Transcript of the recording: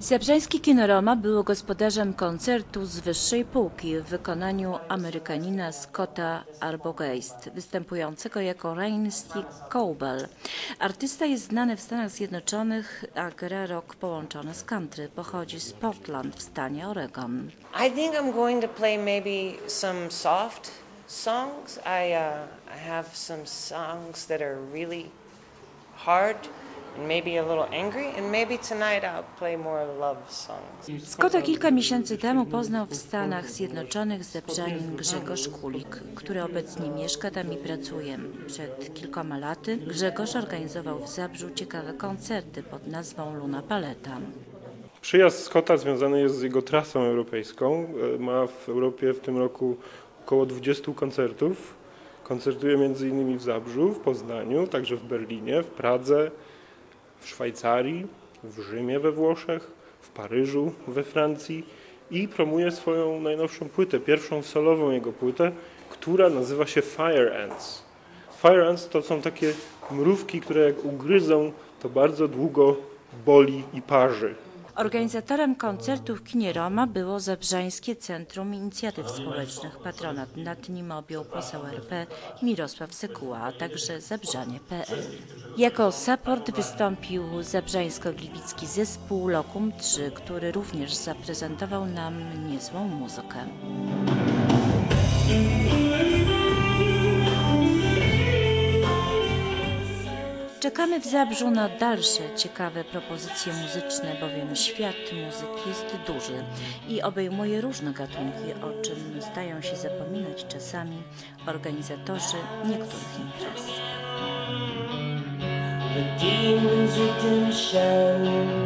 Zabrzański Kinorama było gospodarzem koncertu z wyższej półki w wykonaniu Amerykanina Scotta Arbogast, występującego jako Rainsty Cobell. Artysta jest znany w Stanach Zjednoczonych, a gra rock połączony z country. Pochodzi z Portland w stanie Oregon. I think I'm going to play maybe some soft songs. I uh, I have some songs that are really hard Scotta kilka miesięcy temu poznał w Stanach Zjednoczonych zebrzanin Grzegorz Kulik, który obecnie mieszka tam i pracuje. Przed kilkoma laty Grzegorz organizował w Zabrzu ciekawe koncerty pod nazwą Luna Paleta. Przyjazd Scotta związany jest z jego trasą europejską. E, Ma w Europie w tym roku około 20 koncertów. Koncertuje m.in. w Zabrzu, w Poznaniu, także w Berlinie, w Pradze, w Szwajcarii, w Rzymie we Włoszech, w Paryżu we Francji i promuje swoją najnowszą płytę, pierwszą solową jego płytę, która nazywa się Fire Ants. Fire Ants to są takie mrówki, które jak ugryzą, to bardzo długo boli i parzy. Organizatorem koncertu w kinie Roma było Zabrzańskie Centrum Inicjatyw Społecznych. Patronat nad nim objął poseł RP Mirosław Sekuła, a także zabrzanie.pl. Jako support wystąpił zabrzańsko-gliwicki zespół Lokum 3, który również zaprezentował nam niezłą muzykę. Czekamy w Zabrzu na dalsze ciekawe propozycje muzyczne, bowiem świat muzyki jest duży i obejmuje różne gatunki, o czym zdają się zapominać czasami organizatorzy niektórych imprez. The demon's redemption